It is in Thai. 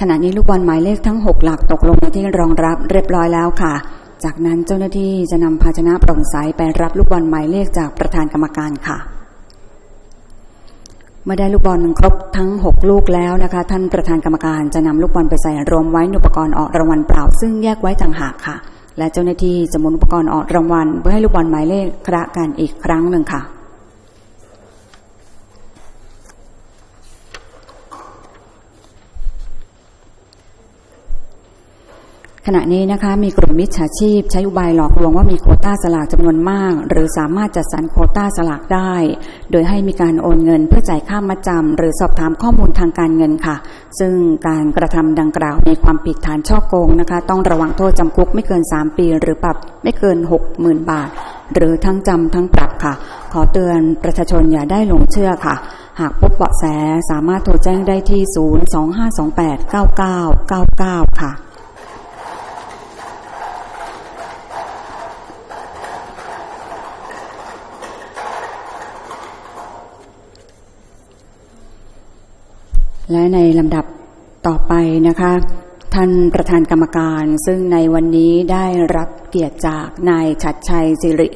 ขณะนี้ลูกบอลหมายเลขทั้ง 6 หลักตกลงในที่รองรับเรียบร้อยแล้วค่ะ จากนั้นเจ้าหน้าที่จะนำภาชนะโปร่งใสไปรับลูกบอลหมายเลขจากประธานกรรมการค่ะ เมื่อได้ลูกบอลครบทั้ง 6 ลูกแล้วนะคะ ท่านประธานกรรมการจะนำลูกบอลไปใส่รวมไว้ในอุปกรณ์ออกรางวัลเปล่า ซึ่งแยกไว้ต่างหากค่ะ และเจ้าหน้าที่จะหมุนอุปกรณ์ออกรางวัลเพื่อให้ลูกบอลหมายเลขคระกันอีกครั้งหนึ่งค่ะ ขณะนี้นะคะมีกลุ่มมิจฉาชีพ ใช้อุบายหลอกลวงว่ามีโคต้าสลากจำนวนมาก หรือสามารถจัดสรรโคต้าสลากได้ โดยให้มีการโอนเงินเพื่อจ่ายค่ามัดจำหรือสอบถามข้อมูลทางการเงินค่ะ ซึ่งการกระทำดังกล่าวในความผิดฐานช่อโกงนะคะ ต้องระวังโทษจำคุกไม่เกิน 3 ปี หรือปรับไม่เกิน 60,000 บาท หรือทั้งจำทั้งปรับค่ะ ขอเตือนประชาชนอย่าได้หลงเชื่อค่ะ หากพบเบาะแสสามารถโทรแจ้งได้ที่ 025289999 ค่ะ และในลำดับต่อไปนะคะ ท่านประธานกรรมการซึ่งในวันนี้ได้รับเกียรติจากนายชัดชัยสิริ